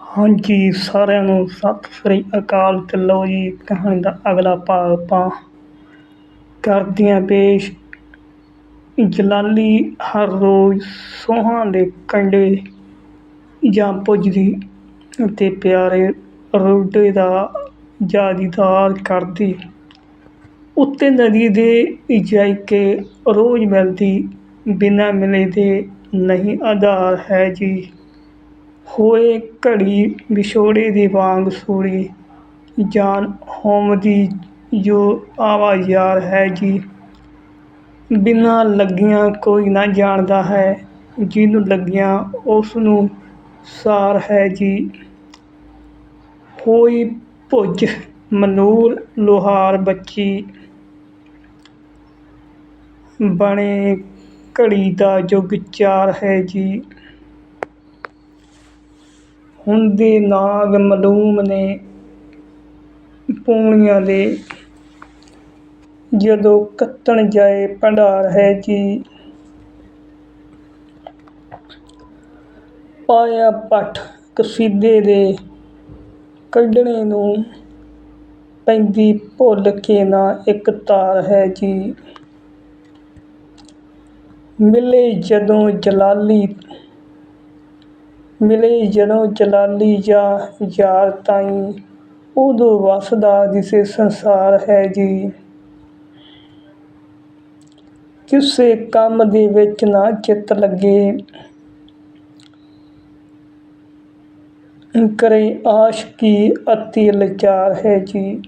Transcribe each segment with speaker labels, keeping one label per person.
Speaker 1: ਹਾਂਜੀ, ਸਾਰਿਆਂ ਨੂੰ ਸਤਿ ਸ੍ਰੀ ਅਕਾਲ ਤੇ ਲਓ ਜੀ, ਕਹਾਣੀ ਦਾ ਅਗਲਾ ਭਾਗ ਆਪਾਂ ਕਰਦੇ ਹਾਂ ਪੇਸ਼। ਜਲਾਲੀ ਹਰ ਰੋਜ਼ ਸੋਹਾਂ ਦੇ ਕੰਢੇ ਜਾਂ ਪੁੱਜਦੀ ਤੇ ਪਿਆਰੇ ਰੋਡੇ ਦਾ ਜਾਦੀਦਾਰ ਕਰਦੀ। ਉੱਤੇ ਨਦੀ ਦੇ ਜਾਇਕੇ ਰੋਜ਼ ਮਿਲਦੀ, ਬਿਨਾਂ ਮਿਲੇ ਦੇ ਨਹੀਂ ਆਧਾਰ ਹੈ ਜੀ। ਹੋਏ ਘੜੀ ਵਿਛੋੜੇ ਦੇ ਵਾਂਗ ਸੂੜੀ ਜਾਨ ਹੋਮਦੀ ਜੋ ਆਵਾ ਯਾਰ ਹੈ ਜੀ। ਬਿਨਾਂ ਲੱਗੀਆਂ ਕੋਈ ਨਾ ਜਾਣਦਾ ਹੈ। ਜਿਹਨੂੰ ਲੱਗੀਆਂ ਉਸ ਨੂੰ ਸਾਰ ਹੈ ਜੀ। ਹੋਈ ਭੁੱਜ ਮਨੂਰ ਲੋਹਾਰ ਬੱਚੀ। ਬਣੇ ਘੜੀ ਦਾ ਯੁੱਗ ਚਾਰ ਹੈ ਜੀ। ਹੁੰਦੇ ਨਾਗ ਮਲੂਮ ਨੇ ਪੂਣੀਆਂ ਦੇ। ਜਦੋਂ ਕੱਤਣ ਜਾਏ ਭੰਡਾਰ ਹੈ ਜੀ। ਪਾਇਆ ਪੱਠ ਕਸੀਦੇ ਦੇ ਕੱਢਣੇ ਨੂੰ ਪੈਂਦੀ ਭੁੱਲ ਕੇ ਨਾ ਇੱਕ ਤਾਰ ਹੈ ਜੀ। ਮਿਲੇ ਜਦੋਂ ਜਲਾਲੀ ਮਿਲੇ ਜਦੋਂ ਜਲਾਲੀ ਜਾਂ ਯਾਰ ਤਾਈਂ, ਉਦੋਂ ਵਸਦਾ ਦਿਸੇ ਸੰਸਾਰ ਹੈ ਜੀ। ਕਿਸੇ ਕੰਮ ਦੇ ਵਿੱਚ ਨਾ ਚਿੱਤ ਲੱਗੇ, ਕਰੇ ਆਸ਼ਕੀ ਅਤੀ ਲਚਾਰ ਹੈ ਜੀ।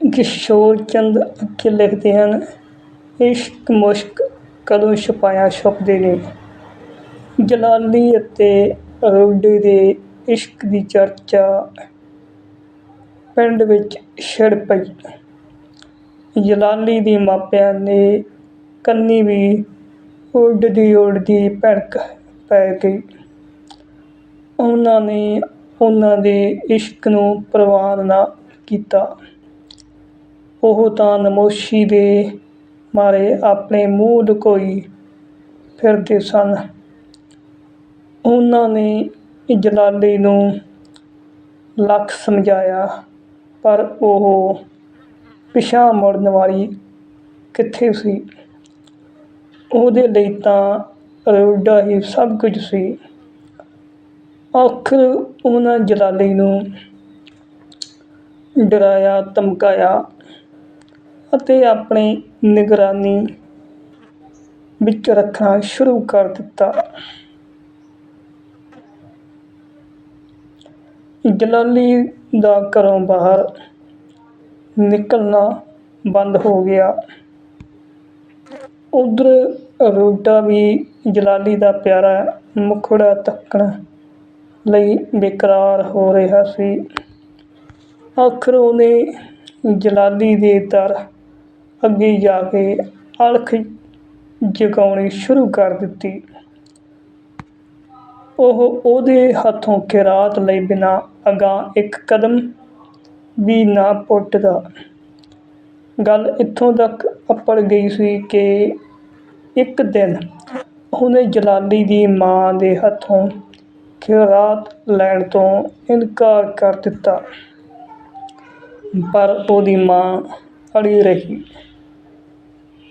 Speaker 1: ਕਿਸ਼ੋਰ ਚੰਦ ਅੱਖੇ ਲਿਖਦੇ ਹਨ, ਇਸ਼ਕ ਮੁਸ਼ਕ ਕਦੋਂ ਛੁਪਾਇਆ ਛੁਪਦੇ ਨੇ। ਜਲਾਲੀ ਅਤੇ ਰੋਡੇ ਦੇ ਇਸ਼ਕ ਦੀ ਚਰਚਾ ਪਿੰਡ ਵਿੱਚ ਛਿੜ ਪਈ। ਜਲਾਲੀ ਦੇ ਮਾਪਿਆਂ ਨੇ ਕੰਨੀ ਵੀ ਉੱਡਦੀ ਉੱਡਦੀ ਭੜਕ ਪੈ ਗਈ। ਉਹਨਾਂ ਨੇ ਉਹਨਾਂ ਦੇ ਇਸ਼ਕ ਨੂੰ ਪ੍ਰਵਾਨ ਨਾ ਕੀਤਾ। ਉਹ ਤਾਂ ਨਮੋਸ਼ੀ ਦੇ ਮਾਰੇ ਆਪਣੇ ਮੂੰਹ ਲੁਕੋਈ ਫਿਰਦੇ ਸਨ। ਉਹਨਾਂ ਨੇ ਜਲਾਲੀ ਨੂੰ ਲੱਖ ਸਮਝਾਇਆ, ਪਰ ਉਹ ਪਿਛਾਂਹ ਮੁੜਨ ਵਾਲੀ ਕਿੱਥੇ ਸੀ? ਉਹਦੇ ਲਈ ਤਾਂ ਰੋਡਾ ਹੀ ਸਭ ਕੁਝ ਸੀ। ਆਖਰ ਉਹਨਾਂ ਜਲਾਲੀ ਨੂੰ ਡਰਾਇਆ, ਧਮਕਾਇਆ ਅਤੇ ਆਪਣੀ ਨਿਗਰਾਨੀ ਵਿੱਚ ਰੱਖਣਾ ਸ਼ੁਰੂ ਕਰ ਦਿੱਤਾ। ਜਲਾਲੀ ਦਾ ਘਰੋਂ ਬਾਹਰ ਨਿਕਲਣਾ ਬੰਦ ਹੋ ਗਿਆ। ਉਧਰ ਰੋਡਾ ਵੀ ਜਲਾਲੀ ਦਾ ਪਿਆਰਾ ਮੁਖੜਾ ਤੱਕਣ ਲਈ ਬੇਕਰਾਰ ਹੋ ਰਿਹਾ ਸੀ। ਆਖਰ ਉਹਨੇ ਜਲਾਲੀ ਦੇ ਦਰ ਅੱਗੇ ਜਾ ਕੇ ਅਲਖ ਜਗਾਉਣੀ ਸ਼ੁਰੂ ਕਰ ਦਿੱਤੀ। ਉਹ ਉਹਦੇ ਹੱਥੋਂ ਖੈਰਾਤ ਲਈ ਬਿਨਾਂ ਅਗਾਂਹ ਇੱਕ ਕਦਮ ਵੀ ਨਾ ਪੁੱਟਦਾ। ਗੱਲ ਇੱਥੋਂ ਤੱਕ ਅੱਪੜ ਗਈ ਸੀ ਕਿ ਇੱਕ ਦਿਨ ਉਹਨੇ ਜਲਾਲੀ ਦੀ ਮਾਂ ਦੇ ਹੱਥੋਂ ਖੈਰਾਤ ਲੈਣ ਤੋਂ ਇਨਕਾਰ ਕਰ ਦਿੱਤਾ। ਪਰ ਉਹਦੀ ਮਾਂ ਅੜੀ ਰਹੀ।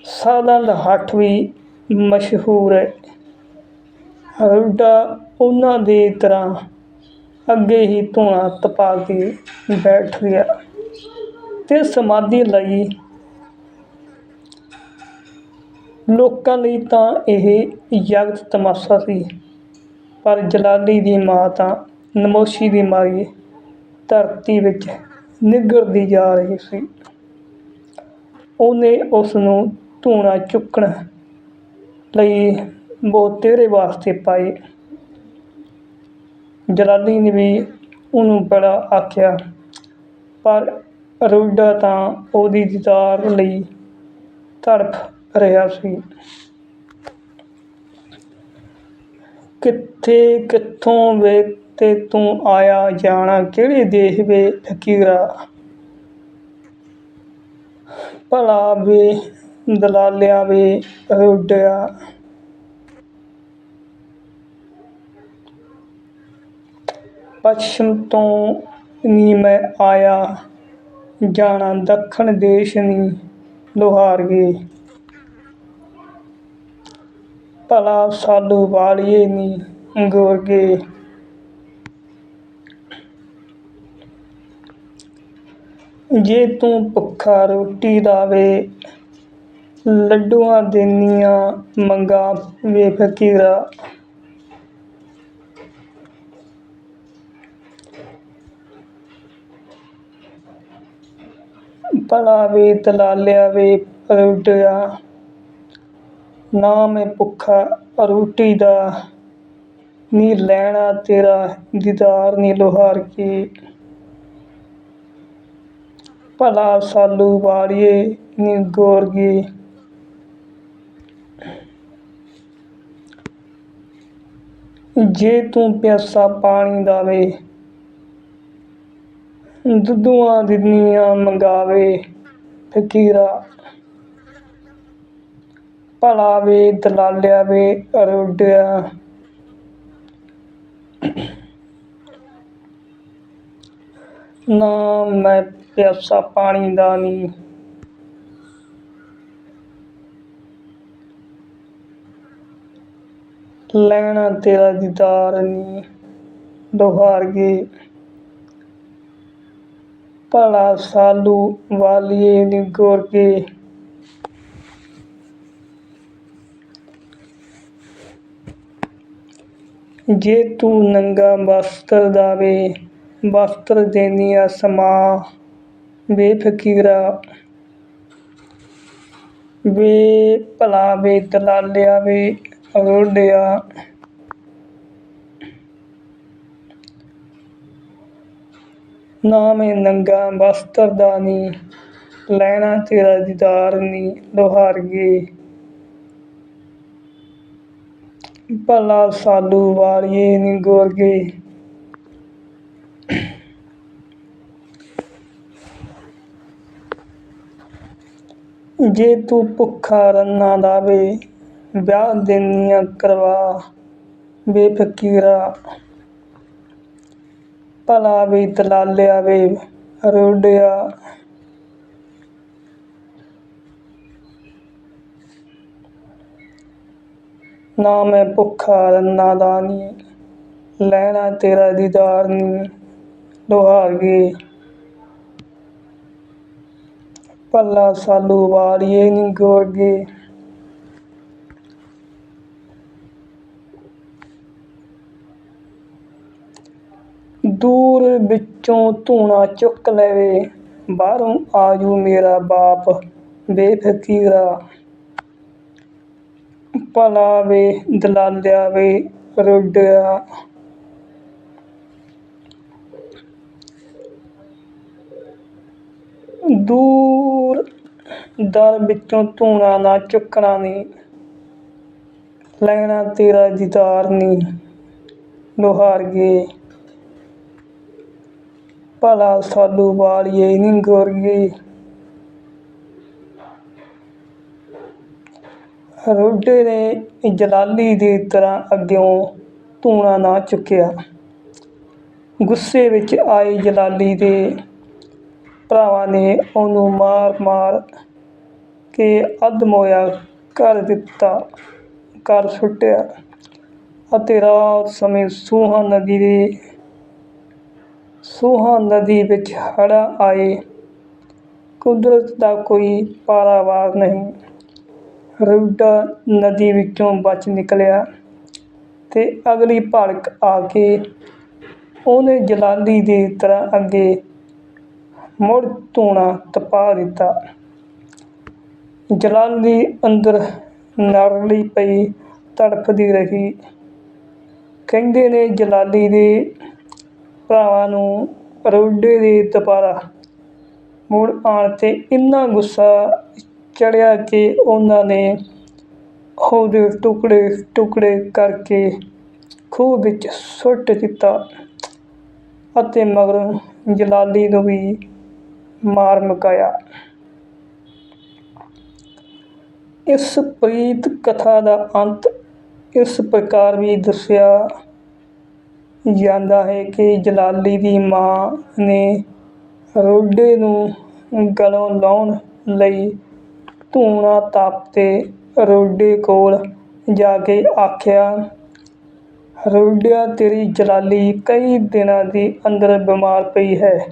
Speaker 1: ਸਾਲਾਂ ਦਾ ਹੱਠ ਵੀ ਮਸ਼ਹੂਰ ਹੈ। ਰੋਡਾ ਉਹਨਾਂ ਦੇ ਤਰ੍ਹਾਂ ਅੱਗੇ ਹੀ ਧੂਣਾ ਤਪਾ ਕੇ ਬੈਠ ਗਿਆ ਤੇ ਸਮਾਧੀ ਲਈ ਲੋਕਾਂ ਲਈ ਤਾਂ ਇਹ ਜਗਤ ਤਮਾਸ਼ਾ ਸੀ। ਪਰ ਜਲਾਲੀ ਦੀ ਮਾਂ ਤਾਂ ਨਮੋਸ਼ੀ ਦੀ ਮਾਰੀ ਧਰਤੀ ਵਿੱਚ ਨਿੱਘਰਦੀ ਜਾ ਰਹੀ ਸੀ। ਉਹਨੇ ਉਸ ਨੂੰ ਧੂਣਾ ਚੁੱਕਣ ਲਈ ਬਹੁਤ ਵਾਸਤੇ ਪਾਏ। ਜਲਾਲੀ ਨੇ ਵੀ ਉਹਨੂੰ ਬੜਾ ਆਖਿਆ, ਪਰ ਰੋਡਾ ਤਾਂ ਉਹਦੀ ਦੀਦਾਰ ਲਈ ਤੜਫ ਰਿਹਾ ਸੀ। ਕਿੱਥੇ ਕਿੱਥੋਂ ਵੇ ਤੇ ਤੂੰ ਆਇਆ, ਜਾਣਾ ਕਿਹੜੇ ਦੇਸ਼ ਵੇ, ਫਕੀਰਾ? ਭਲਾ ਵੇ ਦਲਾਲਿਆਂ ਵੇ ਉੱਡਿਆ। ਪੱਛਮ ਤੋਂ ਨੀ ਮੈਂ ਆਇਆ, ਜਾਣਾ ਦੱਖਣ ਦੇਸ਼ ਨੀ ਲੁਹਾਰਗੇ ਭਲਾ ਸਾਲੂ ਵਾਲੀਏ ਨੀ ਗੋਰਗੇ ਜੇ ਤੂੰ ਭੁੱਖਾ ਰੋਟੀ ਦਾ ਵੇ ਲੱਡੂਆਂ ਦੇਨੀਆਂ ਮੰਗਾਂ ਵੇ ਫਕੀਰਾ ਭਲਾ ਵੇ ਦਲਾਲਿਆ ਵੇ ਪਰਉਡਿਆ ਨਾ ਮੈਂ ਭੁੱਖਾ ਰੋਟੀ ਦਾ। ਨੀ ਲੈਣਾ ਤੇਰਾ ਦੀਦਾਰ, ਨੀ ਲੋਹਾਰ ਕੀ। ਭਲਾ ਸਾਲੂ ਵਾਲੀਏ, ਨੀ ਗੋਰਗੀ। ਜੇ ਤੂੰ ਪਿਆਸਾ ਪਾਣੀ ਦਾ ਵੇ ਦੁੱਧੂਆਂ ਦਿੰਨੀਆਂ ਮੰਗਾਵੇ, ਫਕੀਰਾ ਭਲਾ ਵੇ ਦਲਾਲਿਆ ਵੇ ਅਰੋਡਿਆ ਨਾ ਮੈਂ ਪਿਆਸਾ ਪਾਣੀ ਦਾ ਨਹੀਂ ਲੈਣਾ ਤੇਰਾ ਦੀਦਾਰ ਨੀ ਲੋਹਾਰਗੇ ਭਲਾ ਸਾਲੂ ਵਾਲੀਏ ਨੀ ਗੋਰਗੇ ਜੇ ਤੂੰ ਨੰਗਾ ਵਸਤਰ ਦਾਵੇ, ਵਸਤਰ ਦੇਨੀਆ ਸਮਾ ਵੇ ਫਕੀਰਾ ਵੇ ਭਲਾ ਵੇ ਦਲਾਲਿਆ ਵੇ ਰੋਡਿਆ ਨਾ ਨੰਗਾ ਵਸਤਰ ਦਾ ਲੈਣਾ ਤੇਰਾ ਦੀਦਾਰ ਨੀ ਲੋਹਾਰਗੇ ਭਲਾ ਸਾਲੂ ਵਾਲੀਏ ਨੀ ਗੋਰਗੇ ਜੇ ਤੂੰ ਭੁੱਖਾ ਰੰਨਾ ਲਾਵੇ ਵਿਆਹ ਦੇਨੀਆਂ ਕਰਵਾ ਵੇ ਫਕੀਰਾ ਭਲਾ ਵੇ ਦਲਾਲਿਆ ਵੇ ਰੋਡਿਆ। ਨਾ ਮੈਂ ਭੁੱਖਾ ਰੰਨਾ ਦਾ ਨੀ ਲੈਣਾ ਤੇਰਾ ਦੀਦਾਰ ਨੀ ਲੋਹਾਰਗੇ ਭਲਾ ਸਾਲੂ ਵਾਲੀਏ ਨੀ ਗੋਰਗੇ। ਦੂਰ ਵਿੱਚੋਂ ਧੂਣਾ ਚੁੱਕ ਲਵੇ, ਬਾਹਰੋਂ ਆਜੂ ਮੇਰਾ ਬਾਪ ਵੇ ਭਲਾ ਵੇ ਦਲਾਲਿਆ ਵੇ ਰੁੱਡਿਆ। ਦੂਰ ਦਰ ਵਿੱਚੋਂ ਧੂਣਾ ਨਾ ਚੁੱਕਣਾ ਨੀ, ਲੈਣਾ ਤੇਰਾ ਦੀਦਾਰ ਨੀ ਲੋਹਾਰਗੇ ਭਲਾ ਸਾਲੂ ਵਾਲੀਏ, ਨੀ ਗੋਰਗੇ ਰੋਡੇ ਨੇ ਜਲਾਲੀ ਦੀ ਤਰ੍ਹਾਂ ਅੱਗਿਓਂ ਧੂਣਾ ਨਾ ਚੁੱਕਿਆ। ਗੁੱਸੇ ਵਿੱਚ ਆਏ ਜਲਾਲੀ ਦੇ ਭਰਾਵਾਂ ਨੇ ਉਹਨੂੰ ਮਾਰ ਮਾਰ ਕੇ ਅੱਧਮੋਇਆ ਕਰ ਦਿੱਤਾ ਕਰ ਸੁੱਟਿਆ ਅਤੇ ਰਾਤ ਸਮੇਂ ਸੂਹਾ ਨਦੀ ਦੇ ਸੂਹਾ ਨਦੀ ਵਿੱਚ ਹੜ੍ਹ ਆਏ। ਕੁਦਰਤ ਦਾ ਕੋਈ ਪਾਰਾਵਾਰ ਨਹੀਂ। ਰੋਡਾ ਨਦੀ ਵਿੱਚੋਂ ਬਚ ਨਿਕਲਿਆ ਅਤੇ ਅਗਲੀ ਭੜਕ ਆ ਕੇ ਉਹਨੇ ਜਲਾਲੀ ਦੀ ਤਰ੍ਹਾਂ ਅੱਗੇ ਮੁੜ ਧੂਣਾ ਤਪਾ ਦਿੱਤਾ। ਜਲਾਲੀ ਅੰਦਰ ਨਰਲੀ ਪਈ, ਤੜਫਦੀ ਰਹੀ। ਕਹਿੰਦੇ ਨੇ ਜਲਾਲੀ ਦੇ ਭਰਾਵਾਂ ਨੂੰ ਰੋਡੇ ਦੇ ਦੁਬਾਰਾ ਮੁੜ ਆਉਣ ਤੇ ਇੰਨਾ ਗੁੱਸਾ ਚੜਿਆ ਕਿ ਉਹਨਾਂ ਨੇ ਉਹਦੇ ਟੁਕੜੇ ਟੁਕੜੇ ਕਰਕੇ ਖੂਹ ਵਿੱਚ ਸੁੱਟ ਦਿੱਤਾ ਅਤੇ ਮਗਰੋਂ ਜਲਾਲੀ ਨੂੰ ਵੀ ਮਾਰ ਮੁਕਾਇਆ। ਇਸ ਪ੍ਰੀਤ ਕਥਾ ਦਾ ਅੰਤ ਇਸ ਪ੍ਰਕਾਰ ਵੀ ਦੱਸਿਆ ਜਾਂਦਾ ਹੈ ਕਿ ਜਲਾਲੀ ਦੀ ਮਾਂ ਨੇ ਰੋਡੇ ਨੂੰ ਗਲੋਂ ਲਾਉਣ ਲਈ ਧੂਣਾ ਤਪ ਤੇ ਰੋਡੇ ਕੋਲ ਜਾ ਕੇ ਆਖਿਆ, ਰੋਡਿਆ, ਤੇਰੀ ਜਲਾਲੀ ਕਈ ਦਿਨਾਂ ਦੀ ਅੰਦਰ ਬਿਮਾਰ ਪਈ ਹੈ।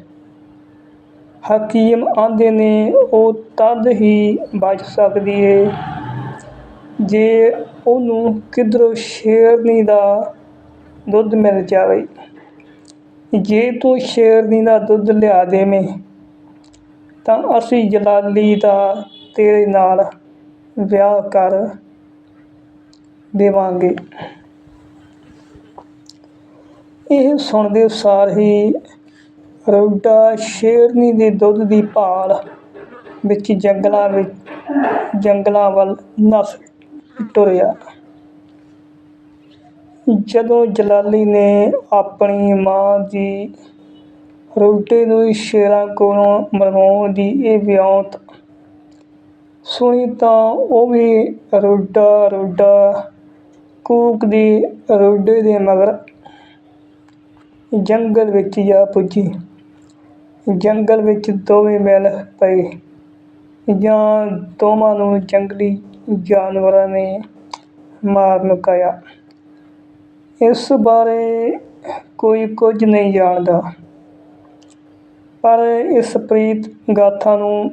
Speaker 1: ਹਕੀਮ ਆਂਦੇ ਨੇ, ਉਹ ਤਦ ਹੀ ਬਚ ਸਕਦੀ ਏ। ਜੇ ਉਹਨੂੰ ਕਿਧਰੋਂ ਸ਼ੇਰਨੀ ਦਾ ਦੁੱਧ ਮਿਲ ਜਾਵੇ। ਜੇ ਤੂੰ ਸ਼ੇਰਨੀ ਦਾ ਦੁੱਧ ਲਿਆ ਦੇਵੇਂ, ਤਾਂ ਅਸੀਂ ਜਲਾਲੀ ਦਾ ਤੇਰੇ ਨਾਲ ਵਿਆਹ ਕਰ ਦੇਵਾਂਗੇ। ਇਹ ਸੁਣਦੇ ਸਾਰ ਹੀ ਰੋਡਾ ਸ਼ੇਰਨੀ ਦੇ ਦੁੱਧ ਦੀ ਭਾਲ ਵਿੱਚ ਜੰਗਲਾਂ ਵਿੱਚ ਜੰਗਲਾਂ ਵੱਲ ਨੱਸ ਤੁਰਿਆ ਜਦੋਂ ਜਲਾਲੀ ਨੇ ਆਪਣੀ ਮਾਂ ਦੀ ਰੋਡੇ ਨੂੰ ਸ਼ੇਰਾਂ ਕੋਲੋਂ ਮਰਵਾਉਣ ਦੀ ਇਹ ਵਿਉਂਤ ਸੁਣੀ ਤਾਂ ਉਹ ਵੀ ਰੋਡਾ ਰੋਡਾ ਕੂਕਦੀ ਰੋਡੇ ਦੇ ਮਗਰ ਜੰਗਲ ਵਿੱਚ ਜਾ ਪੁੱਜੀ। ਜੰਗਲ ਵਿੱਚ ਦੋਵੇਂ ਮੈਲ ਪਏ। ਜਾਂ ਦੋਵਾਂ ਨੂੰ ਜੰਗਲੀ ਜਾਨਵਰਾਂ ਨੇ ਮਾਰ ਮੁਕਾਇਆ। ਇਸ ਬਾਰੇ ਕੋਈ ਕੁਝ ਨਹੀਂ ਜਾਣਦਾ। ਪਰ ਇਸ ਪ੍ਰੀਤ ਗਾਥਾ ਨੂੰ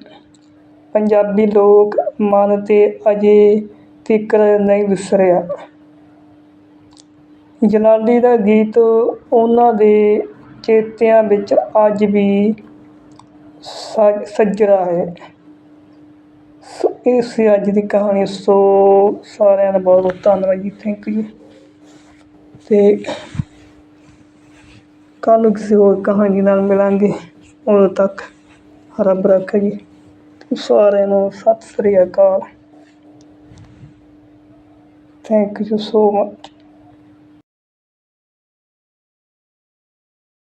Speaker 1: ਪੰਜਾਬੀ ਲੋਕ ਮਨ ਤੇ ਅਜੇ ਤਿਕਰ ਨਹੀਂ ਵਿਸਰਿਆ। ਜਲਾਲੀ ਦਾ ਗੀਤ ਉਹਨਾਂ ਦੇ ਚੇਤਿਆਂ ਵਿੱਚ ਅੱਜ ਵੀ ਸ- ਸੱਜਰਾ ਹੈ। ਸੋ ਇਹ ਸੀ ਅੱਜ ਦੀ ਕਹਾਣੀ। ਸੋ ਸਾਰਿਆਂ ਦਾ ਬਹੁਤ ਬਹੁਤ ਧੰਨਵਾਦ ਜੀ। ਥੈਂਕ ਯੂ ਤੇ ਕੱਲ੍ਹ ਨੂੰ ਕਿਸੇ ਹੋਰ ਕਹਾਣੀ ਨਾਲ ਮਿਲਾਂਗੇ। ਉਦੋਂ ਤੱਕ ਰੱਬ ਰੱਖੇ ਜੀ। ਸਾਰਿਆਂ ਨੂੰ ਸਤਿ ਸ੍ਰੀ ਅਕਾਲ। Thank you so much